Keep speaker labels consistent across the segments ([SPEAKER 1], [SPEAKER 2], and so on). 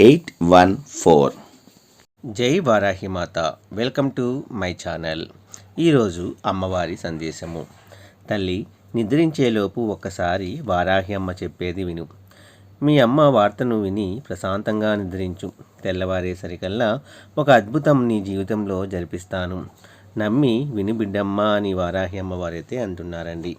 [SPEAKER 1] eight one four.
[SPEAKER 2] జై వారాహి మాత. Welcome to my channel. ఈరోజు అమ్మవారి సందేశము. తల్లి నిద్రించేలోపు ఒక్కసారి వారాహి అమ్మ చెప్పేది విను. మీ అమ్మ వార్తను విని ప్రశాంతంగా నిద్రించు. తెల్లవారేసరికల్లా ఒక అద్భుతం నీ జీవితంలో జరిపిస్తాను. నమ్మి విని బిడ్డమ్మ అని వారాహి అమ్మవారైతే అంటున్నారండి.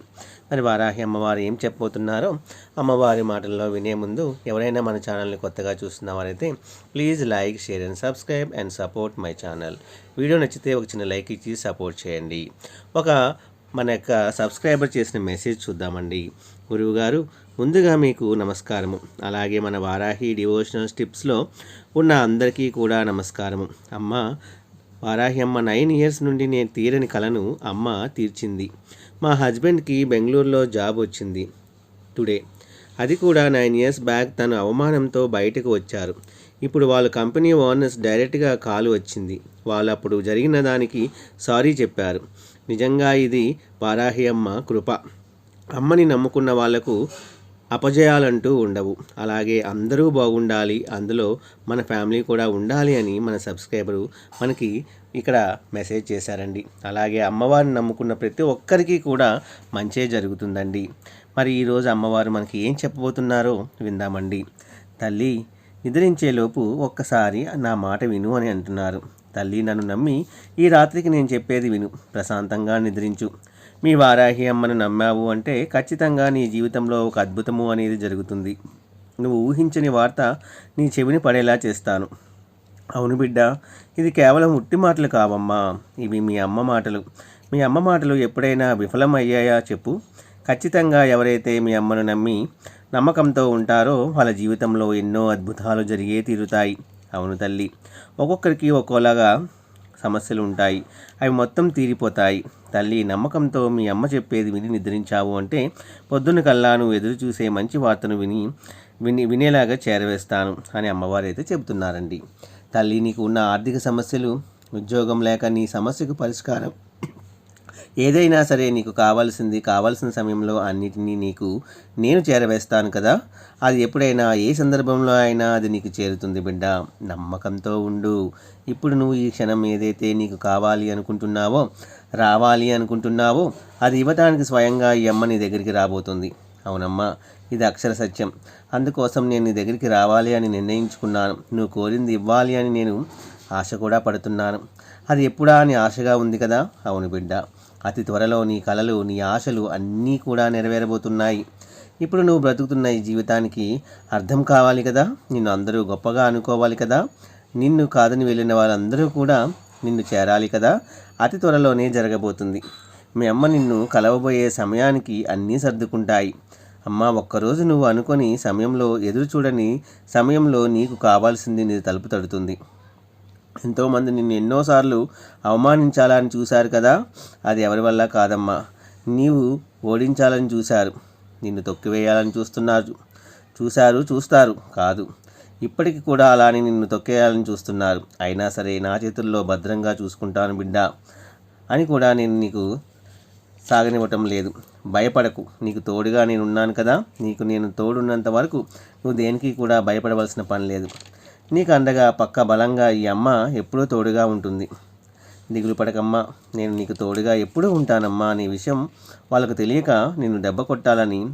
[SPEAKER 2] మరి వారాహి అమ్మవారు ఏం చెప్పబోతున్నారో అమ్మవారి మాటల్లో వినే ముందు ఎవరైనా మన ఛానల్ని కొత్తగా చూస్తున్న వారైతే please like share and subscribe and support my channel. Video నచ్చితే ఒక చిన్న లైక్ ఇచ్చి సపోర్ట్ చేయండి. ఒక మన యొక్క సబ్స్క్రైబర్ చేసిన మెసేజ్ చూద్దామండి. గురువుగారు ముందుగా మీకు నమస్కారము. అలాగే మన వారాహి డివోషనల్ టిప్స్లో ఉన్న అందరికీ కూడా నమస్కారము. అమ్మ వారాహి అమ్మ నైన్ ఇయర్స్ నుండి నేను తీరని కలను అమ్మ తీర్చింది. మా హస్బెండ్కి బెంగళూరులో జాబ్ వచ్చింది టుడే. అది కూడా నైన్ ఇయర్స్ బ్యాక్ తను అవమానంతో బయటకు వచ్చారు. ఇప్పుడు వాళ్ళ కంపెనీ ఓనర్స్ డైరెక్ట్గా కాలు వచ్చింది. వాళ్ళు అప్పుడు జరిగిన దానికి సారీ చెప్పారు. నిజంగా ఇది వారాహి అమ్మ కృప. అమ్మని నమ్ముకున్న వాళ్ళకు అపజయాలంటూ ఉండవు. అలాగే అందరూ బాగుండాలి. అందులో మన ఫ్యామిలీ కూడా ఉండాలి అని మన సబ్స్క్రైబరు మనకి ఇక్కడ మెసేజ్ చేశారండి. అలాగే అమ్మవారిని నమ్ముకున్న ప్రతి ఒక్కరికి కూడా మంచే జరుగుతుందండి. మరి ఈరోజు అమ్మవారు మనకి ఏం చెప్పబోతున్నారో విందామండి. తల్లి నిద్రించేలోపు ఒక్కసారి నా మాట విను అని అంటున్నారు. తల్లి నన్ను నమ్మి ఈ రాత్రికి నేను చెప్పేది విను. ప్రశాంతంగా నిద్రించు. మీ వారాహి అమ్మను నమ్మావు అంటే ఖచ్చితంగా నీ జీవితంలో ఒక అద్భుతము అనేది జరుగుతుంది. నువ్వు ఊహించని వార్త నీ చెవిని పడేలా చేస్తాను. అవును బిడ్డ ఇది కేవలం ఉట్టి మాటలు కావమ్మా. ఇవి మీ అమ్మ మాటలు. మీ అమ్మ మాటలు ఎప్పుడైనా విఫలం అయ్యాయా చెప్పు. ఖచ్చితంగా ఎవరైతే మీ అమ్మను నమ్మి నమ్మకంతో ఉంటారో వాళ్ళ జీవితంలో ఎన్నో అద్భుతాలు జరిగే తీరుతాయి. అవును తల్లి ఒక్కొక్కరికి ఒక్కోలాగా సమస్యలు ఉంటాయి అవి మొత్తం తీరిపోతాయి. తల్లి నమ్మకంతో మీ అమ్మ చెప్పేది విని నిద్రించావు అంటే పొద్దున్న కల్లా నువ్వు ఎదురు చూసే మంచి వార్తను విని విని వినేలాగా చేరవేస్తాను అని అమ్మవారు అయితే చెబుతున్నారండి. తల్లి నీకు ఉన్న ఆర్థిక సమస్యలు ఉద్యోగం లేక నీ సమస్యకు పరిష్కారం ఏదైనా సరే నీకు కావాల్సింది కావాల్సిన సమయంలో అన్నిటినీ నీకు నేను చేరవేస్తాను కదా. అది ఎప్పుడైనా ఏ సందర్భంలో అయినా అది నీకు చేరుతుంది బిడ్డ. నమ్మకంతో ఉండు. ఇప్పుడు నువ్వు ఈ క్షణం ఏదైతే నీకు కావాలి అనుకుంటున్నావో రావాలి అనుకుంటున్నావో అది ఇవ్వటానికి స్వయంగా ఈ అమ్మ నీ దగ్గరికి రాబోతుంది. అవునమ్మా ఇది అక్షర సత్యం. అందుకోసం నేను నీ దగ్గరికి రావాలి అని నిర్ణయించుకున్నాను. నువ్వు కోరింది ఇవ్వాలి అని నేను ఆశ కూడా పడుతున్నాను. అది ఎప్పుడా అని ఆశగా ఉంది కదా? అవును బిడ్డ. అతి త్వరలో నీ కలలు నీ ఆశలు అన్నీ కూడా నెరవేరబోతున్నాయి. ఇప్పుడు నువ్వు బ్రతుకుతున్న ఈ జీవితానికి అర్థం కావాలి కదా? నిన్ను అందరూ గొప్పగా అనుకోవాలి కదా? నిన్ను కాదని వెళ్ళిన వాళ్ళందరూ కూడా నిన్ను చేరాలి కదా? అతి త్వరలోనే జరగబోతుంది. మీ అమ్మ నిన్ను కలవబోయే సమయానికి అన్నీ సర్దుకుంటాయి. అమ్మ ఒక్కరోజు నువ్వు అనుకొని సమయంలో ఎదురు చూడని సమయంలో నీకు కావాల్సింది నీ తలుపు తడుతుంది. ఎంతోమంది నిన్ను ఎన్నోసార్లు అవమానించాలని చూశారు కదా. అది ఎవరి వల్ల కాదమ్మా? నీవు ఓడించాలని చూశారు. నిన్ను తొక్కివేయాలని చూస్తున్నారు. చూశారు చూస్తారు. కాదు. ఇప్పటికి కూడా అలానే నిన్ను తొక్కేయాలని చూస్తున్నారు. అయినా సరే నా చేతుల్లో భద్రంగా చూసుకుంటాను బిడ్డ అని కూడా నేను నీకు సాగనివ్వటం లేదు. భయపడకు. నీకు తోడుగా నేను ఉన్నాను కదా. నీకు నేను తోడున్నంత వరకు నువ్వు దేనికి కూడా భయపడవలసిన పని లేదు. నీకు అండగా పక్క బలంగా ఈ అమ్మ ఎప్పుడూ తోడుగా ఉంటుంది. దిగులు పడకమ్మా నేను నీకు తోడుగా ఎప్పుడూ ఉంటానమ్మా అనే విషయం వాళ్ళకు తెలియక నిన్ను దెబ్బ కొట్టాలని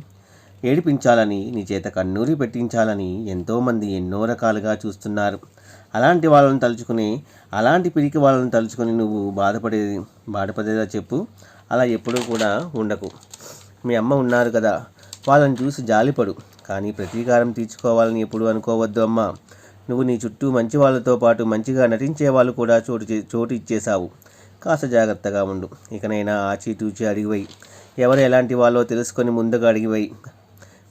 [SPEAKER 2] ఏడిపించాలని నీ చేత కన్నూరి పెట్టించాలని ఎంతోమంది ఎన్నో రకాలుగా చూస్తున్నారు. అలాంటి వాళ్ళని తలుచుకుని అలాంటి పిరికి వాళ్ళని తలుచుకొని నువ్వు బాధపడేది బాధపడేదా చెప్పు. అలా ఎప్పుడూ కూడా ఉండకు. మీ అమ్మ ఉన్నారు కదా వాళ్ళని చూసి జాలిపడు. కానీ ప్రతీకారం తీర్చుకోవాలని ఎప్పుడు అనుకోవద్దు అమ్మా. నువ్వు నీ చుట్టూ మంచి వాళ్ళతో పాటు మంచిగా నటించే వాళ్ళు కూడా చోటు చే- చోటు ఇచ్చేశావు. కాస్త జాగ్రత్తగా ఉండు. ఇకనైనా ఆచితూచి అడిగివై. ఎవరు ఎలాంటి వాళ్ళో తెలుసుకొని ముందుగా అడిగివై.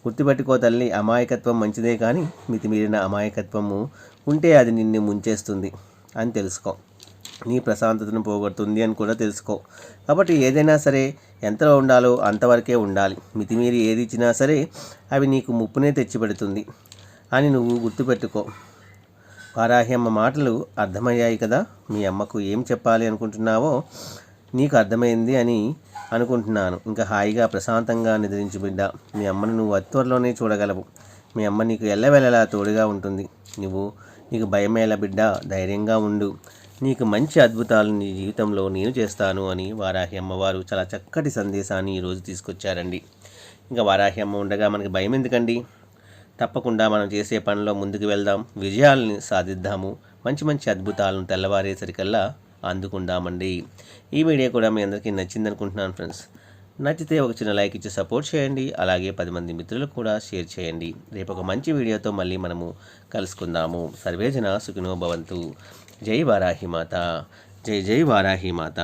[SPEAKER 2] గుర్తుపెట్టుకో తల్లి అమాయకత్వం మంచిదే కానీ మితిమీరిన అమాయకత్వము ఉంటే అది నిన్ను ముంచేస్తుంది అని తెలుసుకో. నీ ప్రశాంతతను పోగొడుతుంది అని కూడా తెలుసుకో. కాబట్టి ఏదైనా సరే ఎంతలో ఉండాలో అంతవరకే ఉండాలి. మితిమీరి ఏది ఇచ్చినా సరే అవి నీకు ముప్పునే తెచ్చిపెడుతుంది అని నువ్వు గుర్తుపెట్టుకో. వారాహ్యమ్మ మాటలు అర్థమయ్యాయి కదా? మీ అమ్మకు ఏం చెప్పాలి అనుకుంటున్నావో నీకు అర్థమైంది అని అనుకుంటున్నాను. ఇంకా హాయిగా ప్రశాంతంగా నిద్రించు బిడ్డ. మీ అమ్మను నువ్వు అత్వరలోనే చూడగలవు. మీ అమ్మ నీకు ఎల్లవెల్లలా తోడుగా ఉంటుంది. నువ్వు నీకు భయమేల బిడ్డ ధైర్యంగా ఉండు. నీకు మంచి అద్భుతాలు నీ జీవితంలో నేను చేస్తాను అని వారాహి అమ్మవారు చాలా చక్కటి సందేశాన్ని ఈరోజు తీసుకొచ్చారండి. ఇంకా వారాహి అమ్మ ఉండగా మనకి భయం ఎందుకండి? తప్పకుండా మనం చేసే పనిలో ముందుకు వెళ్దాం విజయాలని సాధిద్దాము. మంచి మంచి అద్భుతాలను తెల్లవారేసరికల్లా అందుకుందామండి. ఈ వీడియో కూడా మీ అందరికీ నచ్చింది అనుకుంటున్నాను ఫ్రెండ్స్. నచ్చితే ఒక చిన్న లైక్ ఇచ్చి సపోర్ట్ చేయండి. అలాగే పది మంది మిత్రులకు కూడా షేర్ చేయండి. రేపు ఒక మంచి వీడియోతో మళ్ళీ మనము కలుసుకుందాము. సర్వేజన సుఖినో భవంతు. జై వారాహి మాత. జై జై వారాహి మాత.